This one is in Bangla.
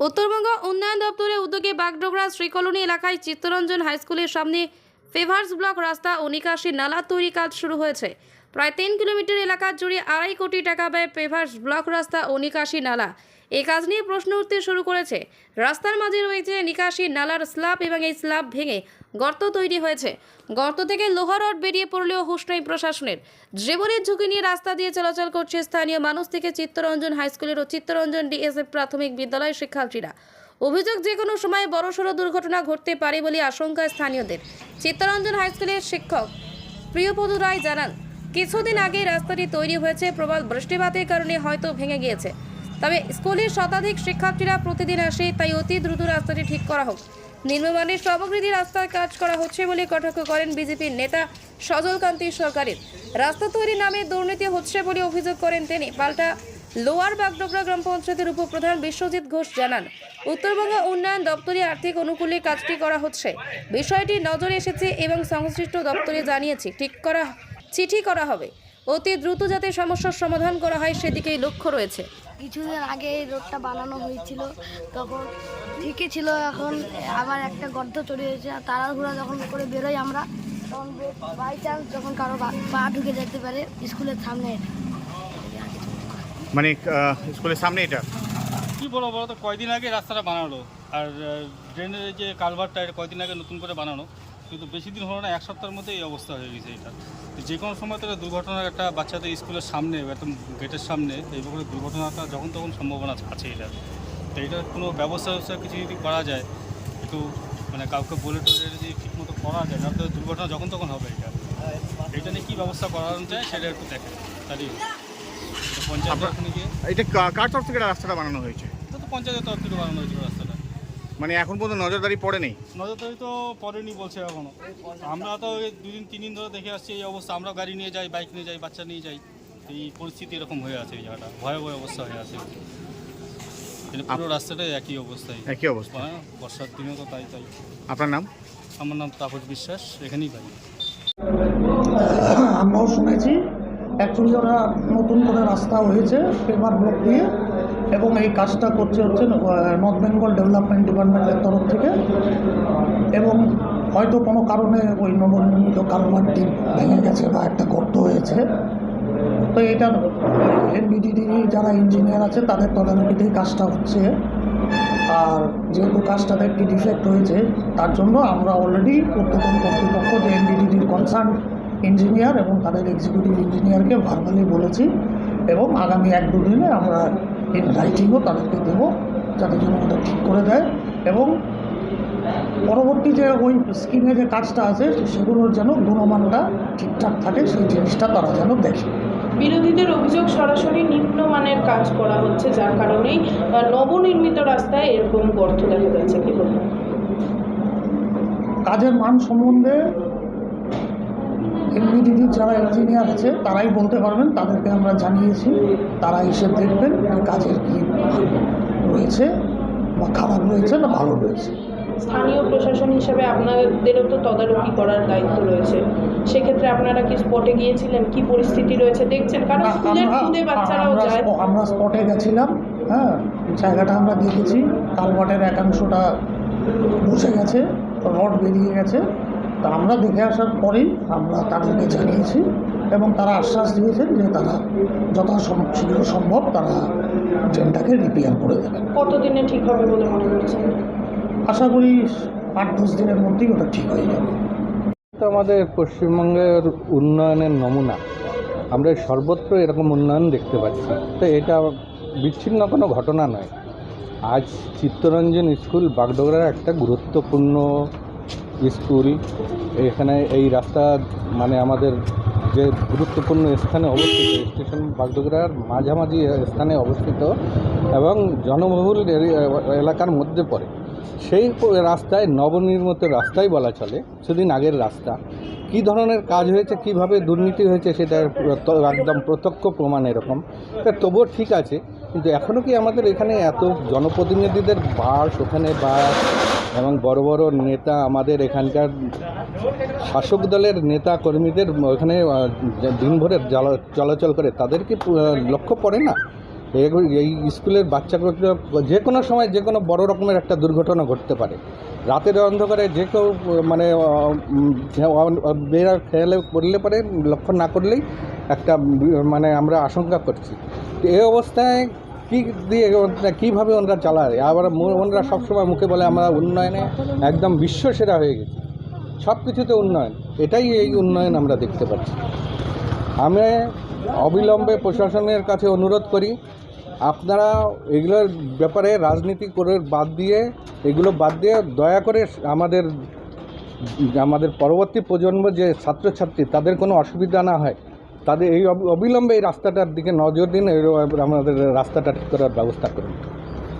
উত্তরবঙ্গ উন্নয়ন দপ্তরের উদ্যোগে বাগডোগরা শ্রীকলোনি এলাকায় চিত্তরঞ্জন হাইস্কুলের সামনে ফেভার্স ব্লক রাস্তা ও নিকাশি নালা তৈরি কাজ শুরু হয়েছে। প্রায় তিন কিলোমিটার এলাকা জুড়ে আড়াই কোটি টাকা ব্যয় পেভার্স ব্লক রাস্তা ও নিকাশি নালা এই কাজ নিয়ে প্রশ্ন উঠতে শুরু করেছে। রাস্তার মাঝে রয়েছে নিকাশি নালার স্ল্যাব এবং এই স্ল্যাব ভেঙে গর্ত তৈরি হয়েছে। গর্ত থেকে লোহা রড বেরিয়ে পড়লেও হুঁশ নেই প্রশাসনের। জীবনের ঝুঁকি নিয়ে রাস্তা দিয়ে চলাচল করছে স্থানীয় মানুষ থেকে চিত্তরঞ্জন হাই স্কুলের ও চিত্তরঞ্জন ডিএসএফ প্রাথমিক বিদ্যালয়ের শিক্ষার্থীরা। অভিযোগ যে কোনো সময় বড়সড় দুর্ঘটনা ঘটতে পারে বলে আশঙ্কা স্থানীয়দের। চিত্তরঞ্জন হাই স্কুলের শিক্ষক প্রিয়পদু রায় জানান, কিছুদিন আগে রাস্তাটি তৈরি হয়েছে, প্রবল বৃষ্টিপাতের কারণে হয়তো ভেঙে গিয়েছে। তবে স্কুলের শতাধিক শিক্ষার্থীরা প্রতিদিন আসে, তাই অতি দ্রুত রাস্তাটি ঠিক করা হোক। নিম্নমানের সামগ্রী দিয়ে রাস্তার কাজ করা হচ্ছে বলে কটাক্ষ করেন বিজেপির নেতা সজলকান্তি সরকারের। রাস্তা তৈরির নামে দুর্নীতি হচ্ছে বলে অভিযোগ করেন তিনি। পাল্টা লোয়ার বাগডোগরা গ্রাম পঞ্চায়েতের উপপ্রধান বিশ্বজিৎ ঘোষ জানান, উত্তরবঙ্গ উন্নয়ন দপ্তরে আর্থিক অনুকূলে কাজটি করা হচ্ছে। বিষয়টি নজরে এসেছে এবং সংশ্লিষ্ট দপ্তরে জানিয়েছি, ঠিক করা, চিঠি করা হবে। অতি দ্রুত যাতে সমস্যার সমাধান করা হয় সেদিকেই লক্ষ্য রয়েছে। কিছুদিন আগে এই রোডটা বানানো হয়েছিল, তখন ঠিকই ছিল, এখন আবার একটা গর্ত আর তাড়াহুড়া যখন করে বেরোই আমরা, তখন বাই চান্স যখন কারও পা ঢুকে যেতে পারে, স্কুলের সামনে। মানে স্কুলের সামনে এটা। কি বলব বলো তো কয়দিন আগে রাস্তাটা বানালো। আর ড্রেনের যে কালভারটা এটা কয়দিন আগে নতুন করে বানানো। কিন্তু বেশি দিন হলো না, এক সপ্তাহের মধ্যে এই অবস্থা হয়ে গেছে এটা। তো যে কোনো সময় তো দুর্ঘটনার একটা বাচ্চাদের স্কুলের সামনে, একদম গেটের সামনে এইভাবে দুর্ঘটনাটা যখন তখন সম্ভাবনা আছে এটা। তো এটার কোনো ব্যবস্থা ব্যবস্থা কিছু যদি করা যায়, একটু মানে কাউকে বলে টোলে যদি ঠিকমতো করা যায় না তো দুর্ঘটনা যখন তখন হবে এটা। এটা নিয়ে কী ব্যবস্থা করানো যায় সেটা একটু দেখেন। তাহলে পঞ্চায়েত আপনার- ওখানে গিয়ে এটা কা- কার তরফ থেকে রাস্তাটা বানানো হয়েছে? তো পঞ্চায়েতের তরফ থেকে বানানো হয়েছিল রাস্তাটা। মানে এখন পর্যন্ত নজরদারি পড়ে নেই নজরদারি তো পড়েনি বলছে এখনও। আমরা তো দুদিন তিন দিন ধরে দেখে আসছি এই অবস্থা। আমরা গাড়ি নিয়ে যাই বাইক নিয়ে যাই বাচ্চা নিয়ে যাই। এই পরিস্থিতি এরকম হয়ে আছে এই জায়গাটা। ভয়াবহ অবস্থা হয়ে আছে। পুরো রাস্তাটাই একই অবস্থায় একই অবস্থা। হ্যাঁ বর্ষার দিনেও তো তাই তাই। আপনার নাম? আমার নাম তাপস বিশ্বাস এখানেই বাড়ি। আমরাও শুনেছি। অ্যাকচুয়ালি ওরা নতুন করে রাস্তা হয়েছে পেপার ব্লক দিয়ে, এবং এই কাজটা করছে হচ্ছে নর্থ বেঙ্গল ডেভেলপমেন্ট ডিপার্টমেন্টের তরফ থেকে। এবং হয়তো কোনো কারণে ওই নবনির্মিত কালভারটি ভেঙে গেছে বা একটা গর্ত হয়েছে। তো এটা এনবিডিডি যারা ইঞ্জিনিয়ার আছে, তাদের তদারকিতেই কাজটা হচ্ছে। আর যেহেতু কাজটাতে একটি ডিফেক্ট হয়েছে, তার জন্য আমরা অলরেডি উদ্বোধন কর্তৃপক্ষ যে এনডিডিডির কনসার্ন ইঞ্জিনিয়ার এবং তাদের এক্সিকিউটিভ ইঞ্জিনিয়ারকে ভার্বালি বলেছি এবং আগামী এক দুদিনে আমরা ইন রাইটিংও তাদেরকে দেবো যাতে জন্য ওটা ঠিক করে দেয় এবং পরবর্তী যে ওই স্কিমে যে কাজটা আছে সেগুলোর যেন গুণমানটা ঠিকঠাক থাকে সেই জিনিসটা তারা যেন দেখে। বিরোধীদের অভিযোগ সরাসরি নিম্নমানের কাজ করা হচ্ছে যার কারণেই নবনির্মিত রাস্তায় এরকম গর্ত দেখা যাচ্ছে। কি কাজের মান সম্বন্ধে এমবিডিডির যারা ইঞ্জিনিয়ার আছে তারাই বলতে পারবেন তাদেরকে আমরা জানিয়েছি তারা এসে দেখবেন কাজের কী রয়েছে বা খারাপ রয়েছে না ভালো রয়েছে। স্থানীয় প্রশাসন হিসেবে আপনাদেরও তো তদারকি করার দায়িত্ব রয়েছে। সেক্ষেত্রে আপনারা কি স্পটে গিয়েছিলেন? কি পরিস্থিতি রয়েছে? দেখছেন কারণ স্কুলের আমরা- খুদে বাচ্চারাও যায়। আমরা স্পটে গেছিলাম হ্যাঁ জায়গাটা আমরা দেখেছি কালভার্টের একাংশটা বসে গেছে রড বেরিয়ে গেছে। তা আমরা দেখে আসার পরেই আমরা তাদেরকে জানিয়েছি এবং তারা আশ্বাস দিয়েছেন যে তারা যথা সম- শীঘ্র সম্ভব তারা ড্রেনটাকে রিপেয়ার করে দেবেন। কতদিনে ঠিক হবে বলে মনে করছেন? আশা করি আট দশ দিনের মধ্যেই ওটা ঠিক হয়ে যাবে। তো আমাদের পশ্চিমবঙ্গের উন্নয়নের নমুনা। আমরা সর্বত্র এরকম উন্নয়ন দেখতে পাচ্ছি। তো এটা বিচ্ছিন্ন কোনো ঘটনা নয়। আজ চিত্তরঞ্জন স্কুল বাগডোগরার একটা গুরুত্বপূর্ণ স্কুল এখানে এই রাস্তা মানে আমাদের যে গুরুত্বপূর্ণ স্থানে অবস্থিত স্টেশন বাগডোগরার মাঝামাঝি স্থানে অবস্থিত এবং জনবহুল এলাকার মধ্যে পড়ে। সেই রাস্তায় নবনির্মিত রাস্তাই বলা চলে, সেদিন আগের রাস্তা। কী ধরনের কাজ হয়েছে, কীভাবে দুর্নীতি হয়েছে সেটা একদম প্রত্যক্ষ প্রমাণ এরকম। তা তবুও ঠিক আছে, কিন্তু এখনও কি আমাদের এখানে এত জনপ্রতিনিধিদের বাস ওখানে বাস এবং বড় বড় নেতা আমাদের এখানকার শাসক দলের নেতা কর্মীদের ওখানে দিনভরে চলাচল করে, তাদের কি লক্ষ্য পড়ে না? এই- স্কুলের বাচ্চাগুলো যে কোনো সময় যে কোনো বড় রকমের একটা দুর্ঘটনা ঘটতে পারে। রাতের অন্ধকারে যে কেউ মানে বেরা খেয়ালে করলে পারে লক্ষ্য না করলেই একটা মানে আমরা আশঙ্কা করছি। এই অবস্থায় কী দিয়ে কীভাবে ওনারা চালায়? আবার ওনারা সবসময় মুখে বলে আমরা উন্নয়নে একদম বিশ্বসেরা হয়ে গেছি। সব কিছুতে উন্নয়ন, এটাই এই উন্নয়ন আমরা দেখতে পাচ্ছি। আমি অবিলম্বে প্রশাসনের কাছে অনুরোধ করি, আপনারা এগুলোর ব্যাপারে রাজনীতি করে বাদ দিয়ে, এগুলো বাদ দিয়ে দয়া করে আমাদের আমাদের পরবর্তী প্রজন্ম যে ছাত্রছাত্রী, তাদের কোনো অসুবিধা না হয়। তাদের এই অবি- অবিলম্বে এই রাস্তাটার দিকে নজর দিন আমাদের রাস্তাটা ঠিক করার ব্যবস্থা করুন।